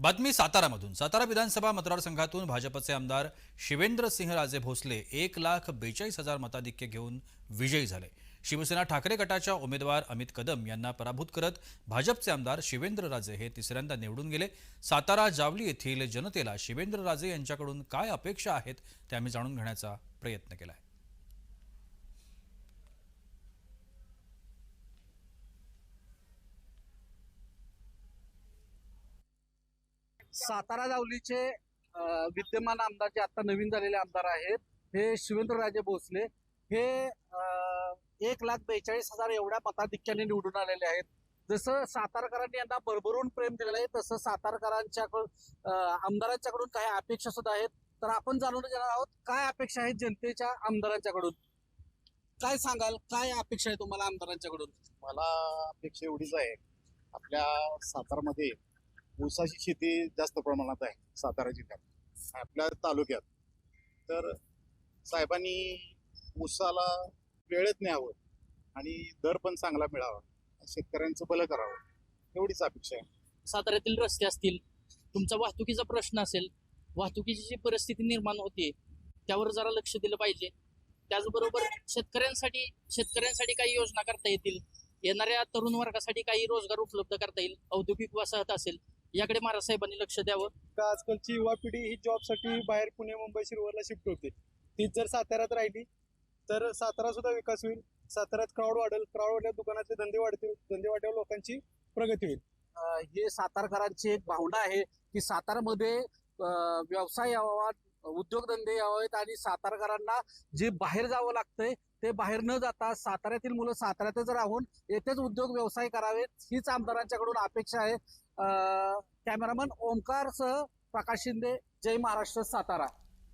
बातमी सातारामधून. सातारा विधानसभा मतदारसंघातून भाजपचे आमदार शिवेंद्र सिंह राजे भोसले एक लाख बेचाळीस हजार मताधिक्य घेऊन विजयी झाले. शिवसेना ठाकरे गटाच्या उमेदवार अमित कदम यांना पराभूत करत भाजपचे आमदार शिवेंद्र राजे हे तिसऱ्यांदा निवडून गेले. सातारा जावली येथील जनतेला शिवेंद्र राजे यांच्याकडून काय अपेक्षा आहेत ते आम्ही जाणून घेण्याचा प्रयत्न केला आहे सातारा जावलीचे विद्यमान आमदार जे आता नवीन झालेले आमदार आहेत हे शिवेंद्रराजे भोसले. हे एक लाख बेचाळीस हजार एवढ्या मताधिक्याने निवडून आलेले आहेत. जसं सातारकरांनी यांना भरभरून प्रेम दिलेलं आहे तसं सातारकरांच्याकडून आमदारांच्याकडून काही अपेक्षा सुद्धा आहेत. तर आपण जाणून घेणार आहोत काय अपेक्षा आहेत जनतेच्या आमदारांच्याकडून? काय सांगाल काय अपेक्षा आहे तुम्हाला आमदारांच्याकडून? मला अपेक्षा एवढीच आहे आपल्या सातारमध्ये ऊसाची शेती जास्त प्रमाणात आहे सातारा जिल्ह्यात आपल्या तालुक्यात. तर साहेबांनी ऊसाला वेळेत न्यावं आणि दर पण चांगला मिळावा शेतकऱ्यांचं भलं करावं एवढीच अपेक्षा आहे. साताऱ्यातील रस्ते असतील तुमचा वाहतुकीचा प्रश्न असेल वाहतुकीची जी परिस्थिती निर्माण होते त्यावर जरा लक्ष दिलं पाहिजे. त्याचबरोबर शेतकऱ्यांसाठी शेतकऱ्यांसाठी काही योजना करता येतील येणाऱ्या तरुण वर्गासाठी काही रोजगार उपलब्ध करता येईल औद्योगिक वसाहत असेल याकडे महाराज साहेबांनी लक्ष द्यावं. का आजकालची युवा पिढी ही जॉबसाठी बाहेर पुणे मुंबई शिरवरला शिफ्ट होते. तीच जर साताऱ्यात राहिली तर सातारा सुद्धा विकास होईल. साताऱ्यात क्राऊड वाढेल. क्राऊड वाढल्यावर दुकानातले धंदे वाढतील. धंदे वाढल्यावर लोकांची प्रगती होईल. अ, हे सातारकरांची एक भावना आहे की सातारमध्ये अ, व्यवसाय यावा उद्योगधंदे यावेत आणि सातारकरांना जे बाहेर जावं लागतंय ते बाहेर न जाता साताऱ्यातील मुलं साताऱ्यातच राहून येथेच उद्योग व्यवसाय करावेत हीच आमदारांच्याकडून अपेक्षा आहे. कॅमेरामन ओंकारसह प्रकाश शिंदे जय महाराष्ट्र सातारा.